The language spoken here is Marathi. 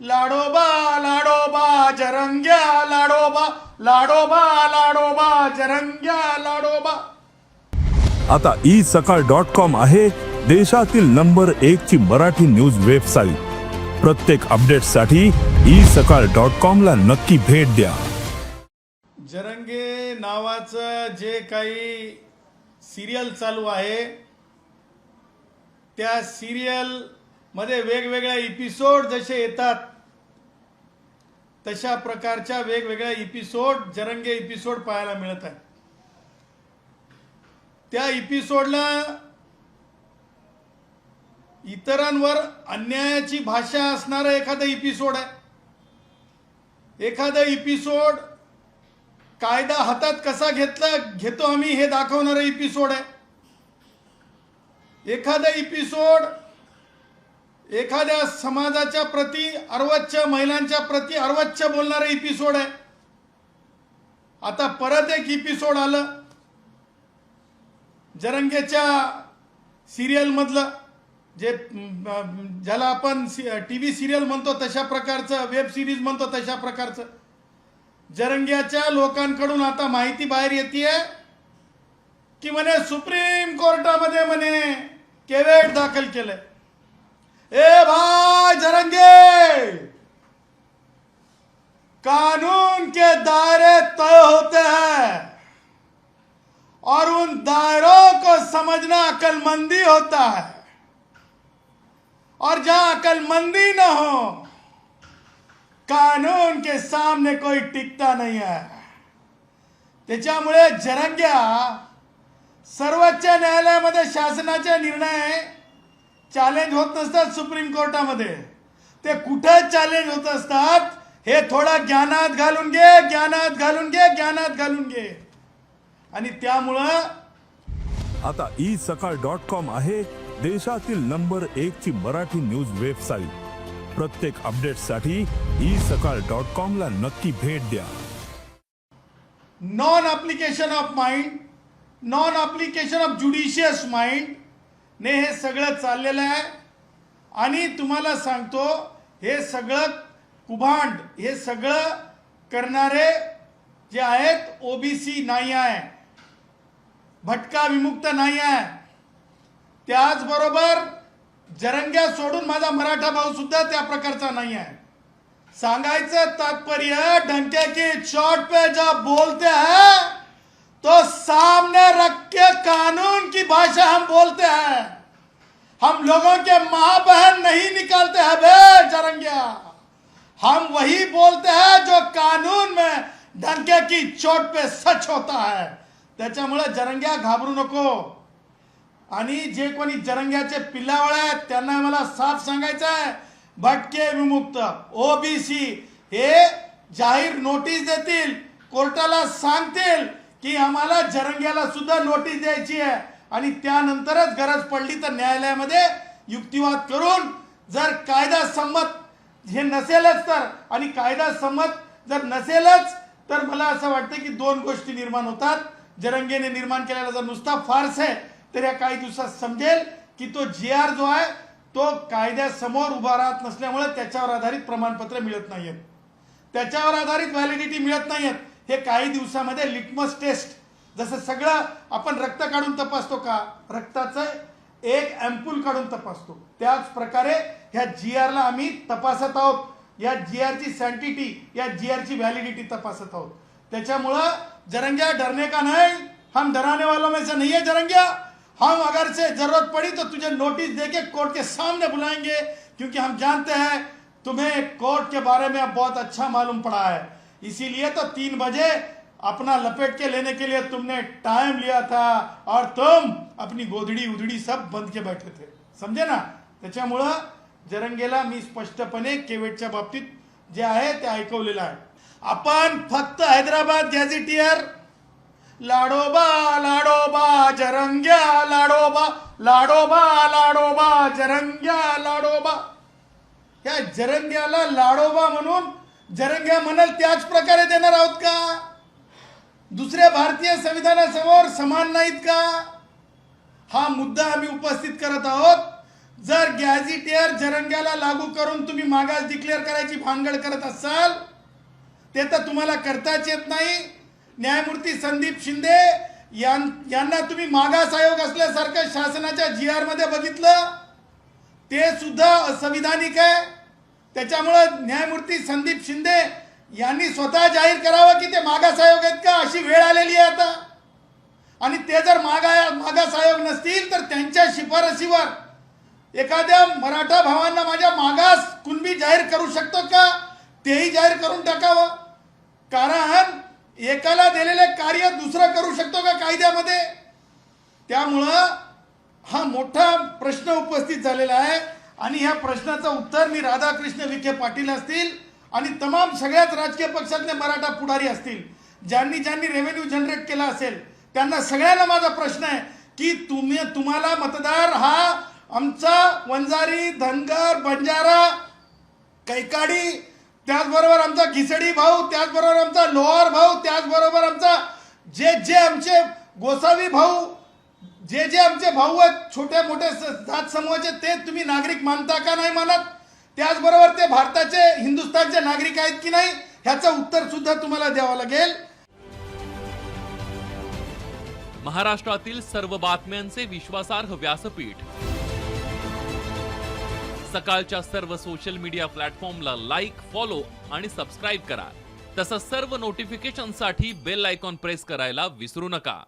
लाडोबा लाडोबा जरंग्या लाडोबा लाडोबा लाडोबा जरंग्या लाडोबा. आता ई सकाळ डॉट कॉम आहे देशातील नंबर एक ची मराठी न्यूज वेबसाईट. प्रत्येक अपडेटसाठी ई सकाळ डॉट कॉम ला नक्की भेट द्या. जरंगे नावाचं जे काही सिरियल चालू आहे त्या सिरियल मध्ये वेगवेगळ्या एपिसोड जसे येतात तशा प्रकारच्या वेगवेगळ्या एपिसोड जरंगे एपिसोड पाहायला मिळत आहे त्या एपिसोडला इतरांवर अन्यायाची भाषा असणारा एखादा एपिसोड आहे. एखादा एपिसोड कायदा हातात कसा घेतला घेतो आम्ही हे दाखवणारा एपिसोड आहे. एखादा एपिसोड एखाद्या समाजाच्या प्रती अर्वच्च महिलांच्या प्रती अर्वच्च बोलणारा एपिसोड आहे. आता परत एक एपिसोड आलं. जरंगेच्या सिरियल मधलं जे ज्याला आपण टी व्ही सिरियल म्हणतो तशा प्रकारचं वेब सिरीज म्हणतो तशा प्रकारचं जरंग्याच्या लोकांकडून आता माहिती बाहेर येते की म्हणे सुप्रीम कोर्टामध्ये म्हणे केवेट दाखल केलंय. ए भाई जरंगे। कानून के दायरे तय होते हैं और उन दायरों को समझना अकलमंदी होता है। और जहां अकलमंदी ना हो कानून के सामने कोई टिकता नहीं है। त्याच्यामुळे जरंग्या सर्वोच्च न्यायालयामध्ये शासनाचे निर्णय चॅलेंज होत नसतात सुप्रीम कोर्टामध्ये. ते कुठं चॅलेंज होत असतात हे थोडा ज्ञानात घालून घे ज्ञानात घालून घे ज्ञानात घालून घे. आणि त्यामुळं आता ई सकाळ डॉट कॉम आहे देशातील नंबर एक ची मराठी न्यूज वेबसाईट प्रत्येक अपडेटसाठी ई सकाळ डॉट कॉम ला नक्की भेट द्या. Non application of mind non application of judicious mind ने हे सगळं चाललेलं आहे. आणि तुम्हाला सांगतो हे सगळं कुभांड हे सगळं करणारे जे आहेत ओबीसी नाही आहे. भटका विमुक्त नाही आहे. त्याचबरोबर जरंग्या सोडून माझा मराठा भाऊ सुद्धा त्या प्रकारचा नाही आहे. सांगायचं तात्पर्य डंके की चोट पे जब बोलते हैं. तो सामने रख के कानून की भाषा हम बोलते हैं। हम लोगों के माँ बहन नहीं निकालते हैं बे जरंगिया। हम वही बोलते हैं जो कानून में डंके की चोट पे सच होता है। त्याच्यामुळे जरंग्या घाबरू नको। आणि जे कोणी जरंग्याचे पिल्लावळ आहेत त्यांना मला साफ सांगायचं आहे भटके विमुक्त ओबीसी हे जाहीर नोटीस देतील कोर्टाला सांगतील की आम्हाला जरंग्याला सुद्धा नोटीस द्यायची आहे. आणि त्यानंतरच गरज पडली तर न्यायालयामध्ये युक्तिवाद करून जर कायदा संमत हे नसेलच तर आणि कायदा संमत जर नसेलच तर मला असं वाटतं की दोन गोष्टी निर्माण होतात. जरंगेने निर्माण केलेला जर नुसता फार्स आहे तर या काही दिवसात समजेल की तो जी आर जो आहे तो कायद्यासमोर उभा राहत नसल्यामुळे त्याच्यावर आधारित प्रमाणपत्र मिळत नाहीयेत. त्याच्यावर आधारित व्हॅलिडिटी मिळत नाहीयेत. हे काही दिवसामध्ये लिटमस टेस्ट. जसं सगळं आपण रक्त काढून तपासतो का? रक्ताचं एक अँपूल काढून तपासतो. त्याच प्रकारे ह्या जी आरला आम्ही तपासत आहोत. या जी आरची सँटिटी या जी आरची व्हॅलिडिटी तपासत आहोत. त्याच्यामुळं जरंग्या डरने का नहीं? हम डराने वालों में से नहीं है जरंग्या. हम अगर से ज़रूरत पड़ी तो तुझे नोटिस देके कोर्ट के सामने बुलाएँगे, क्योंकि हम जानते हैं तुम्हें कोर्ट के बारे में अब बहुत अच्छा मालूम पड़ा है। इसीलिए तो तीन बजे अपना लपेट के लेने के लिए तुमने टाइम लिया था और तुम अपनी गोधड़ी उधड़ी सब बंद के बैठे थे। समझे ना? त्याच्यामुळं जरंगेला मी स्पष्टपणे केवेटच्या बाबतीत जे आहे ते ऐकवलेलं आहे. आपण फक्त हैदराबाद गॅझेटियर लाडोबा लाडोबा जरंग्या लाडोबा लाडोबा लाडोबा जरंग्या लाडोबा. या जरंग्याला लाडोबा म्हणून जरंग्या म्हणाल त्याच प्रकारे देणार आहोत का? दुसऱ्या भारतीय संविधानासमोर समान नाहीत का? हा मुद्दा आम्ही उपस्थित करत आहोत. जर गॅझिटियर जरंग्याला लागू करून तुम्ही मागास डिक्लेअर करायची भानगड करत असाल ते तर तुम्हाला करताच येत नाही. न्यायमूर्ती संदीप शिंदे यां- यांना तुम्ही मागास आयोग असल्यासारखं शासनाच्या जी आरमध्ये बघितलं ते सुद्धा असंविधानिक आहे. त्याच्यामुळं न्यायमूर्ती संदीप शिंदे यांनी स्वतः जाहीर करावं की ते मागास आयोग आहेत का? अशी वेळ आलेली आहे आता. आणि ते जर मागा मागास आयोग नसतील तर त्यांच्या शिफारसीवर एखाद्या मराठा भावांना माझ्या मागास कुणबी जाहीर करू शकतो का? तेही जाहीर करून टाकावं. कारण एकाला दिलेले कार्य दुसरं करू शकतो का कायद्यामध्ये? त्यामुळं हा मोठा प्रश्न उपस्थित झालेला आहे. आणि ह्या प्रश्नाचं उत्तर मी राधाकृष्ण विखे पाटील असतील आणि तमाम सगळ्याच राजकीय पक्षातले मराठा पुढारी असतील ज्यांनी ज्यांनी रेव्हेन्यू जनरेट केला असेल त्यांना सगळ्यांना माझा प्रश्न आहे की तुम्ही तुम्हाला मतदार हा आमचा वंजारी धनगर बंजारा कैकाडी त्याचबरोबर आमचा घिसडी भाऊ त्याचबरोबर आमचा लोहार भाऊ त्याचबरोबर आमचा जे जे आमचे गोसावी भाऊ जे जे आमचे भाऊ आहेत छोटे मोठे जात समूहाचे ते तुम्ही नागरिक मानता का नाही मानत? त्याचबरोबर ते भारताचे हिंदुस्थानचे नागरिक आहेत की नाही ह्याचं उत्तर सुद्धा तुम्हाला द्यावं लागेल. महाराष्ट्रातील सर्व बातम्यांचे विश्वासार्ह व्यासपीठ. सकाळच्या सर्व सोशल मीडिया प्लॅटफॉर्मला लाईक फॉलो आणि सबस्क्राईब करा. तसंच सर्व नोटिफिकेशनसाठी बेल आयकॉन प्रेस करायला विसरू नका.